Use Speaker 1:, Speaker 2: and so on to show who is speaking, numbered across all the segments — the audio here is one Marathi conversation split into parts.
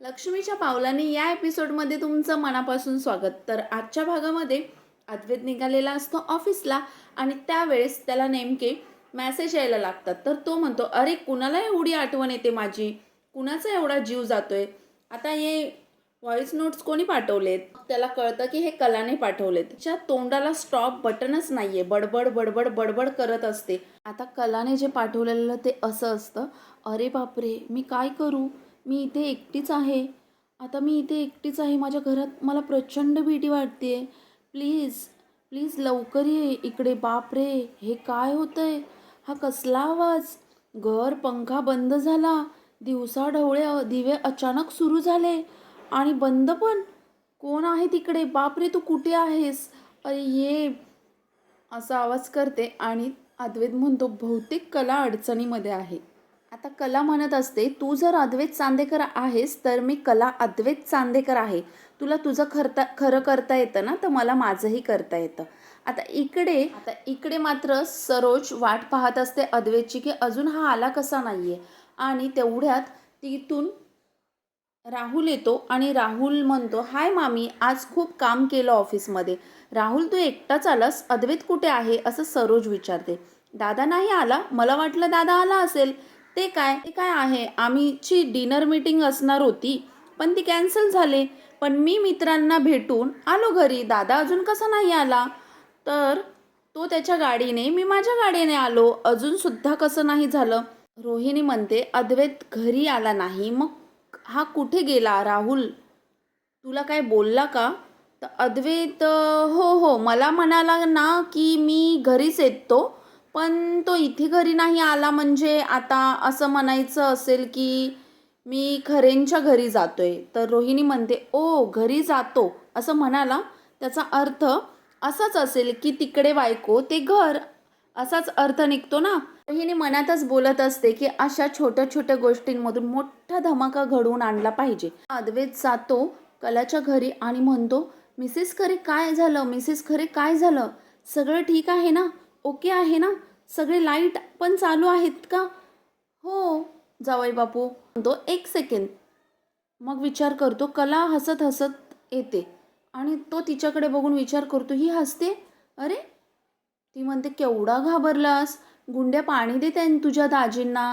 Speaker 1: लक्ष्मीच्या पावलाने या एपिसोडमध्ये तुमचं मनापासून स्वागत. तर आजच्या भागामध्ये अद्वैत निघालेला असतो ऑफिसला आणि त्यावेळेस त्याला नेमके मॅसेज यायला लागतात. तर तो म्हणतो अरे कुणाला एवढी आठवण येते माझी? कुणाचा एवढा जीव जातोय? आता हे व्हॉइस नोट्स कोणी पाठवलेत? त्याला कळतं की हे कलाने पाठवलेत. तिच्या तोंडाला स्टॉप बटनच नाहीये. बडबड बडबड बडबड करत असते. आता कलाने जे पाठवलेलं ते असं असतं अरे बापरे मी काय करू? मी इथे एकटीच आहे. आता मी इथे एकटीच आहे. माझ्या घरात मला प्रचंड भीती वाटते प्लीज प्लीज लवकर ये इकडे. बाप रे हे काय होतं आहे हा कसला आवाज? घर पंखा बंद झाला. दिवसा ढवळे दिवे अचानक सुरू झाले. आणि बंद पण? कोण आहे तिकडे? बाप रे तू कुठे आहेस? अरे ये. असा आवाज करते आणि अद्वैत म्हणतो बहुतेक कला अडचणीमध्ये आहे. आता कला म्हणत असते तू जर अद्वैत चांदेकर आहेस तर मी कला अद्वैत चांदेकर आहे. तुला तुझं खरता खरं करता येतं ना? तर मला माझंही करता येतं. आता इकडे आता इकडे मात्र सरोज वाट पाहत असते अद्वैतची की अजून हा आला कसा नाही आहे आणि तेवढ्यात तिथून राहुल येतो आणि राहुल म्हणतो हाय मामी आज खूप काम केलं ऑफिसमध्ये. राहुल तू एकटाच आलास? अद्वैत कुठे आहे? असं सरोज विचारते. दादा नाही आला? मला वाटलं दादा आला असेल. ते काय? ते काय आहे? आम्हीची डिनर मीटिंग असणार होती पण ती कॅन्सल झाले. पण मी मित्रांना भेटून आलो घरी. दादा अजून कसा नाही आला? तर तो त्याच्या गाडीने मी माझ्या गाडीने आलो. अजूनसुद्धा कसं नाही झालं? रोहिणी म्हणते अद्वैत घरी आला नाही. मग हा कुठे गेला राहुल? तुला काय बोलला का? तर अद्वैत हो हो. मला म्हणाला ना की मी घरीच येतो. पण तो इथे घरी नाही आला म्हणजे आता असं म्हणायचं असेल की मी खरेंच्या घरी जातोय. तर रोहिणी म्हणते ओ घरी जातो. असं म्हणाला. त्याचा अर्थ असाच असेल की तिकडे बायको ते घर असाच अर्थ निघतो ना. रोहिणी मनातच बोलत असते की अशा छोट्या छोट्या गोष्टींमधून मोठा धमाका घडवून आणला पाहिजे. अद्वेत जातो कलाच्या घरी आणि म्हणतो मिसेस खरे काय झालं? मिसेस खरे काय झालं? सगळं ठीक आहे ना? ओके आहे ना? सगळे लाइट पण चालू आहेत का? हो जावई बापू. म्हणतो एक सेकंड मग विचार करतो कला हसत हसत येते. आणि तो तिच्याकडे बघून विचार करतो ही हसते? अरे ती म्हणते केवढा घाबरलास? गुंड्या पाणी दे त्यां तुझ्या दाजींना.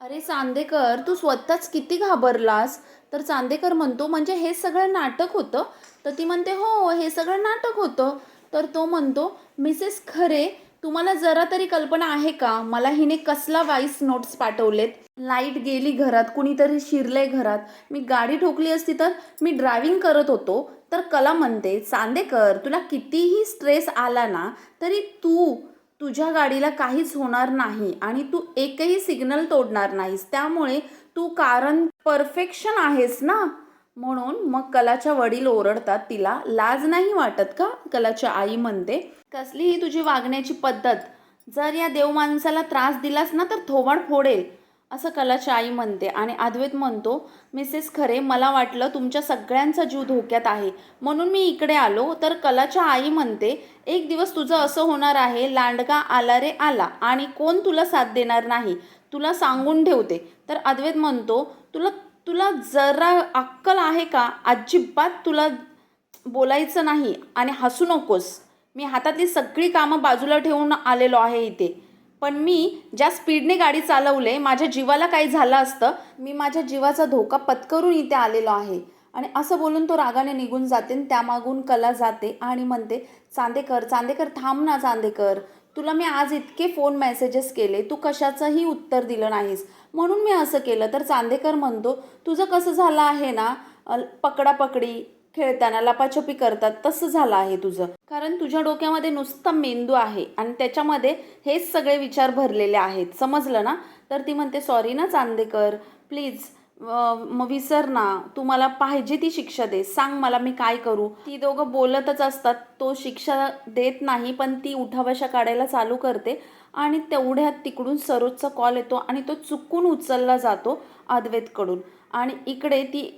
Speaker 1: अरे चांदेकर तू स्वतःच किती घाबरलास? तर चांदेकर म्हणतो म्हणजे हे सगळं नाटक होतं? तर ती म्हणते हो हे सगळं नाटक होतं. तर तो म्हणतो मिसेस खरे तुम्हाला जरा तरी कल्पना आहे का? मला हिने कसला वाईस नोट्स पाठवलेत? लाइट गेली घरात कुणीतरी शिरले घरात. मी गाडी ठोकली असती तर मी ड्रायव्हिंग करत होतो. तर कला म्हणते चांदेकर तुला कितीही स्ट्रेस आला ना तरी तू तुझ्या गाडीला काहीच होणार नाही आणि तू एकही सिग्नल तोडणार नाहीस. त्यामुळे तू कारण परफेक्शन आहेस ना? म्हणून मग कलाच्या वडील ओरडतात तिला लाज नाही वाटत का? कलाच्या आई म्हणते कसलीही तुझी वागण्याची पद्धत जर या देव माणसाला त्रास दिलास ना तर थोबाड फोडेल असं कलाची आई म्हणते. आणि अद्वैत म्हणतो मिसेस खरे मला वाटलं तुमच्या सगळ्यांचा जीव धोक्यात आहे. म्हणून मी इकडे आलो. तर कलाच्या आई म्हणते एक दिवस तुझं असं होणार आहे लांडगा आला रे आला आणि कोण तुला साथ देणार नाही? तुला सांगून ठेवते. तर अद्वैत म्हणतो तुला तुला जरा अक्कल आहे का? अजिबात तुला बोलायचं नाही आणि हसू नकोस. मी हातातली सगळी कामं बाजूला ठेवून आलेलो आहे इथे. पण मी ज्या स्पीडने गाडी चालवले माझ्या जीवाला काही झालं असतं मी माझ्या जीवाचा धोका पत्करून इथे आलेलो आहे. आणि असं बोलून तो रागाने निघून जाते आणि त्यामागून कला जाते आणि म्हणते चांदेकर चांदेकर थांब ना चांदेकर. तुला मी आज इतके फोन मेसेजेस केले तू कशाचंही उत्तर दिलं नाहीस. म्हणून मी असं केलं तर चांदेकर म्हणतो तुझं कसं झालं आहे ना? पकडापकडी खेळताना लपाछपी करतात तसं झालं आहे तुझं. कारण तुझ्या डोक्यामध्ये नुसता मेंदू आहे आणि त्याच्यामध्ये हेच सगळे विचार भरलेले आहेत. समजलं ना? तर ती म्हणते सॉरी ना चांदेकर. प्लीज मग विसर ना तू मला पाहिजे ती शिक्षा दे. सांग मला मी काय करू. ती दोघं बोलतच असतात. तो शिक्षा देत नाही पण ती उठावशा काढायला चालू करते आणि तेवढ्यात तिकडून सरोजचा कॉल येतो आणि तो चुकून उचलला जातो अद्वैतकडून आणि इकडे ती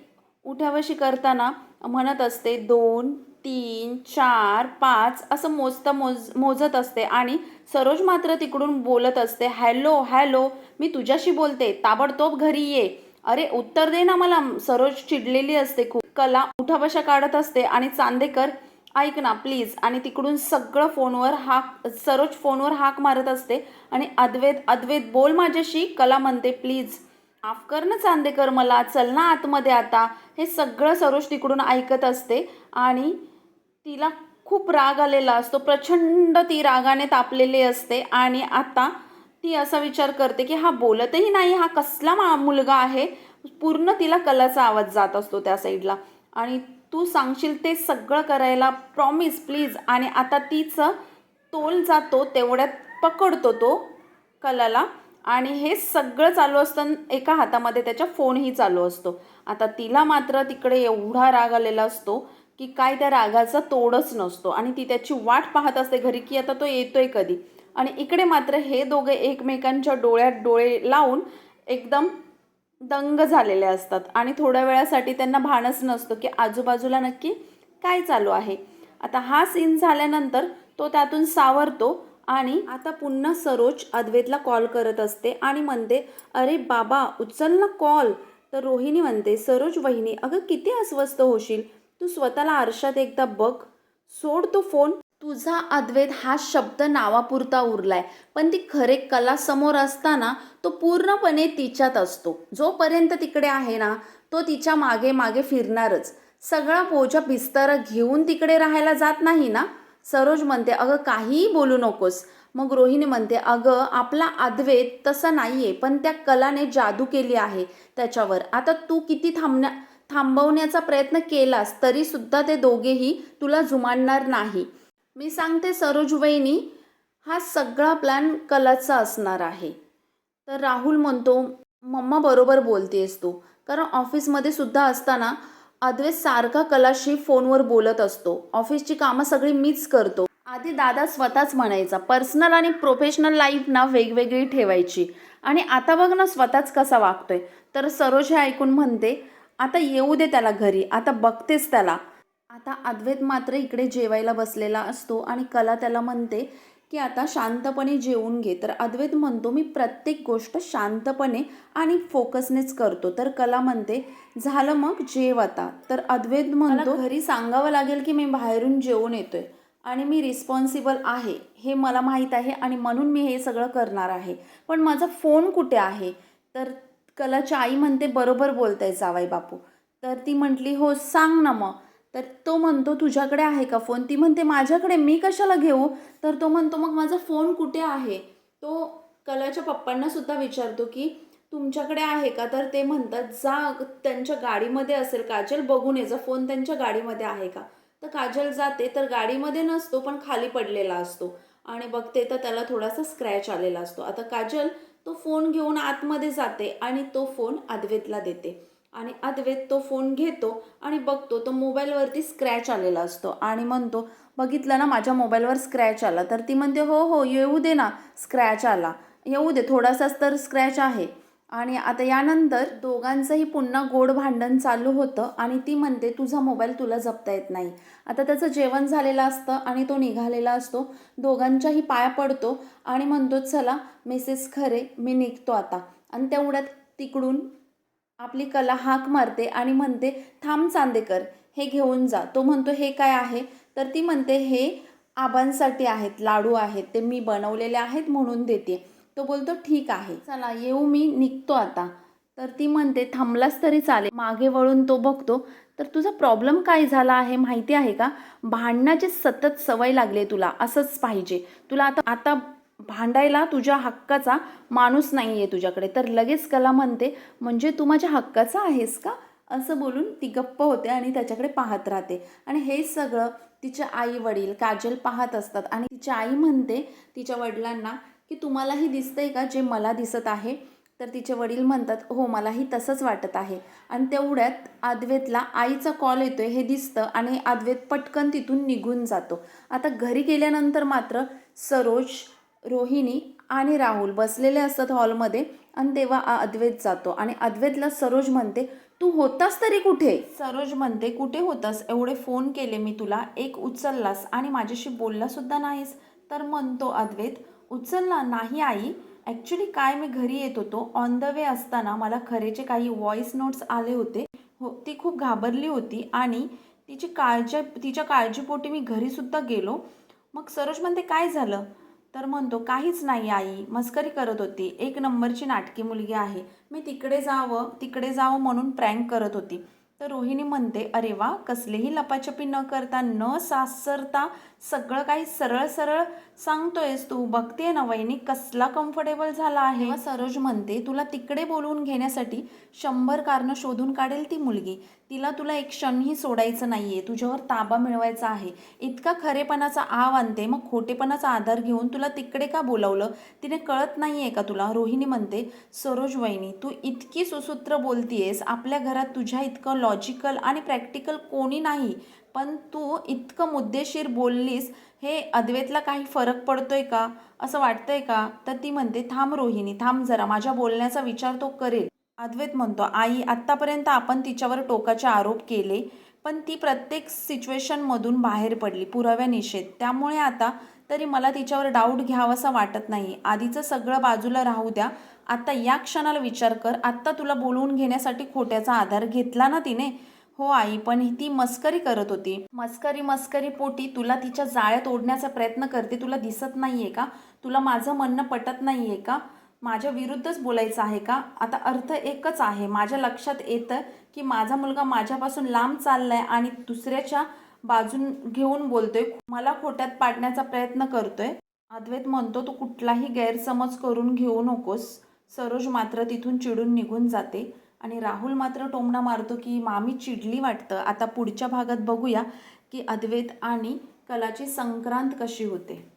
Speaker 1: उठावशी करताना म्हणत असते दोन तीन चार पाच असं मोजता मोज मोजत असते. आणि सरोज मात्र तिकडून बोलत असते हॅलो हॅलो मी तुझ्याशी बोलते. ताबडतोब घरी ये. अरे उत्तर दे ना मला. सरोज चिडलेली असते खूप. कला उठाबशा काढत असते. आणि चांदेकर ऐक ना प्लीज आणि तिकडून सगळं फोनवर हाक सरोज फोनवर हाक मारत असते. आणि अद्वैत अद्वैत बोल माझ्याशी. कला म्हणते प्लीज माफ कर ना चांदेकर मला. चल ना आतमध्ये आता. हे सगळं सरोज तिकडून ऐकत असते. आणि तिला खूप राग आलेला असतो. प्रचंड ती रागाने तापलेली असते. आणि आता ती असा विचार करते की हा बोलतही नाही हा कसला मा मुलगा आहे? पूर्ण तिला कलाचा आवाज जात असतो त्या साईडला. आणि तू सांगशील ते सगळं करायला प्रॉमिस प्लीज आणि आता तिचं तोल जातो तेवढ्यात पकडतो तो कलाला. आणि हे सगळं चालू असताना एका हातामध्ये त्याच्या फोनही चालू असतो. आता तिला मात्र तिकडे एवढा राग आलेला असतो की काय त्या रागाचा तोडच नसतो. आणि ती त्याची वाट पाहत असते घरी की आता तो येतोय कधी? आणि इकडे मात्र हे दोघे एकमेकांच्या डोळ्यात डोळे लावून एकदम दंग झालेले असतात. आणि थोड्या वेळासाठी त्यांना भानच नसतं की आजूबाजूला नक्की काय चालू आहे. आता हा सीन झाल्यानंतर तो त्यातून सावरतो आणि आता पुन्हा सरोज अद्वैतला कॉल करत असते आणि म्हणते अरे बाबा उचल ना कॉल तर रोहिणी म्हणते सरोज वहिनी अगं किती अस्वस्थ होशील. तू स्वतःला आरशात एकदा बघ. सोड तो फोन तुझा अद्वैत हा शब्द नावापुरता उरलाय. पण ती खरे कला समोर असताना तो पूर्णपणे तिच्यात असतो. जोपर्यंत तिकडे आहे ना तो तिच्यामागे मागे फिरणारच. सगळा पोजा बिस्तारा घेऊन तिकडे राहायला जात नाही ना? सरोज म्हणते अगं काहीही बोलू नकोस. मग रोहिणी म्हणते अगं आपला अद्वैत तसा आहे पण त्या कलाने जादू केली आहे त्याच्यावर. आता तू किती थांबण्या थांबवण्याचा प्रयत्न केलास तरीसुद्धा ते दोघेही तुला जुमानणार नाही. मी सांगते सरोज वहिनी हा सगळा प्लॅन कलाचा असणार आहे. तर राहुल म्हणतो मम्मा बरोबर बोलतेस तू. कारण ऑफिसमध्ये सुद्धा असताना अद्वैत सारखा कलाशी फोनवर बोलत असतो. ऑफिसची कामं सगळी मीच करतो. आधी दादा स्वतःच म्हणायचा पर्सनल आणि प्रोफेशनल लाईफ ना वेगवेगळी ठेवायची. आणि आता बघ ना स्वतःच कसा वागतोय. तर सरोज हे ऐकून म्हणते आता येऊ दे त्याला घरी आता बघतेच त्याला. आता अद्वैत मात्र इकडे जेवायला बसलेला असतो आणि कला त्याला म्हणते की आता शांतपणे जेवून घे. तर अद्वैत म्हणतो मी प्रत्येक गोष्ट शांतपणे आणि फोकसनेच करतो. तर कला म्हणते झालं मग जेव आता. तर अद्वैत म्हणतो घरी सांगावं लागेल की मी बाहेरून जेवून येतोय आणि मी रिस्पॉन्सिबल आहे. हे मला माहीत आहे आणि म्हणून मी हे सगळं करणार आहे. पण माझा फोन कुठे आहे? तर कलाची आई म्हणते बरोबर बोलताय जावाई बापू. तर ती म्हटली हो सांग ना मग. तर तो म्हणतो तुझ्याकडे आहे का फोन? ती म्हणते माझ्याकडे मी कशाला घेऊ? तर तो म्हणतो मग माझा फोन कुठे आहे? तो कलाच्या पप्पांना सुद्धा विचारतो की तुमच्याकडे आहे का? तर ते म्हणतात जा त्यांच्या गाडीमध्ये असेल काजल बघून ये फोन त्यांच्या गाडीमध्ये आहे का? तर काजल जाते तर गाडीमध्ये नसतो पण खाली पडलेला असतो आणि बघते तर त्याला थोडासा स्क्रॅच आलेला असतो. आता काजल तो फोन घेऊन आतमध्ये जाते आणि तो फोन अद्वेतला देते. आणि अद्वैत तो फोन घेतो आणि बघतो तो मोबाईलवरती स्क्रॅच आलेला असतो. आणि म्हणतो बघितलं ना माझ्या मोबाईलवर स्क्रॅच आला. तर ती म्हणते हो हो येऊ दे ना स्क्रॅच आला. येऊ दे थोडासाच तर स्क्रॅच आहे. आणि आता यानंतर दोघांचंही पुन्हा गोड भांडण चालू होतं आणि ती म्हणते तुझा मोबाईल तुला जपता येत नाही. आता त्याचं जेवण झालेलं असतं आणि तो निघालेला असतो. दोघांच्याही पाया पडतो आणि म्हणतो चला मिसेस खरे मी निघतो आता. आणि तेवढ्यात तिकडून आपली कला हाक मारते आणि म्हणते थांब चांदेकर हे घेऊन जा. तो म्हणतो हे काय आहे? तर ती म्हणते हे आबांसाठी आहेत लाडू आहेत ते मी बनवलेले आहेत म्हणून देते. तो बोलतो ठीक आहे चला येऊ मी निघतो आता. तर ती म्हणते थांबलास तरी चालेल. मागे वळून तो बघतो तर तुझा प्रॉब्लेम काय झाला आहे माहिती आहे का? भांडण्याची सतत सवय लागली तुला असंच पाहिजे. तुला आता आता भांडायला तुझ्या हक्काचा माणूस नाही आहे तुझ्याकडे. तर लगेच कला म्हणते म्हणजे तू माझ्या हक्काचा आहेस का? असं बोलून ती गप्प होते आणि त्याच्याकडे पाहत राहते. आणि हे सगळं तिच्या आई वडील काजल पाहत असतात. आणि तिची आई म्हणते तिच्या वडिलांना की तुम्हालाही दिसतंय का जे मला दिसत आहे? तर तिचे वडील म्हणतात हो मलाही तसंच वाटत आहे. आणि तेवढ्यात अद्वेतला आईचा कॉल येतोय हे दिसतं आणि अद्वैत पटकन तिथून निघून जातो. आता घरी गेल्यानंतर मात्र सरोज रोहिणी आणि राहुल बसलेले असतात हॉलमध्ये आणि तेव्हा अद्वैत जातो. आणि अद्वैतला सरोज म्हणते तू होतास तरी कुठे? सरोज म्हणते कुठे होतास? एवढे फोन केले मी तुला. एक उचललास आणि माझ्याशी बोलला सुद्धा नाहीस. तर म्हणतो अद्वैत उचलला? नाही आई. ॲक्च्युली काय मी घरी येत होतो. ऑन द वे असताना मला खरेचे काही व्हॉईस नोट्स आले होते. हो ती खूप घाबरली होती आणि तिची काळजी तिच्या काळजीपोटी मी घरीसुद्धा गेलो. मग सरोज म्हणते काय झालं? तर म्हणतो काहीच नाही आई मस्करी करत होती. एक नंबरची नाटकी मुलगी आहे. मी तिकडे जावं तिकडे जावं म्हणून प्रँक करत होती. तर रोहिणी म्हणते अरे वा कसलेही लपाछपी न करता न सासरता सगळं काही सरळ सरळ सांगतोयस तू. बघते ना वहिनी कसला कम्फर्टेबल झाला आहे. सरोज म्हणते तुला तिकडे बोलवून घेण्यासाठी शंभर कारणं शोधून काढेल ती मुलगी. तिला तुला एक क्षणही सोडायचं नाही आहे तुझ्यावर ताबा मिळवायचा आहे. इतका खरेपणाचा आव आणते. मग खोटेपणाचा आधार घेऊन तुला तिकडे का बोलावलं? तिने कळत नाही आहे का तुला? रोहिणी म्हणते सरोज वहिनी तू इतकी सुसूत्र बोलतीयेस. आपल्या घरात तुझ्या इतकं लॉजिकल आणि प्रॅक्टिकल कोणी नाही. पण तू इतकं मुद्देशीर बोललीस हे अद्वैतला काही फरक पडतोय का? असं वाटतंय का? तर ती म्हणते थांब रोहिणी थांब जरा. माझ्या बोलण्याचा विचार तो करेल. अद्वैत म्हणतो. आई आत्तापर्यंत आपण तिच्यावर टोकाचे आरोप केले पण ती प्रत्येक सिच्युएशनमधून बाहेर पडली पुराव्या निषेध. त्यामुळे आता तरी मला तिच्यावर डाऊट घ्यावासा वाटत नाही. आधीचं सगळं बाजूला राहू द्या. आता या क्षणाला विचार कर. आत्ता तुला बोलवून घेण्यासाठी खोट्याचा आधार घेतला ना तिने? हो आई पण ती मस्करी करत होती. मस्करी मस्करी पोटी तुला तिच्या जाळ्यात ओढण्याचा प्रयत्न करते तुला दिसत नाही आहे का? तुला माझं म्हणणं पटत नाही आहे का? माझ्या विरुद्धच बोलायचं आहे का? आता अर्थ एकच आहे. माझ्या लक्षात येतं की माझा मुलगा माझ्यापासून लांब चाललाय आणि दुसऱ्याच्या बाजून घेऊन बोलतोय. मला खोट्यात पाडण्याचा प्रयत्न करतोय. अद्वैत म्हणतो तू कुठलाही गैरसमज करून घेऊ नकोस. सरोज मात्र तिथून चिडून निघून जाते. आणि राहुल मात्र टोमणा मारतो की मामी चिडली वाटतं. आता पुढच्या भागात बघूया की अद्वैत आणि कलाची संक्रांत कशी होते.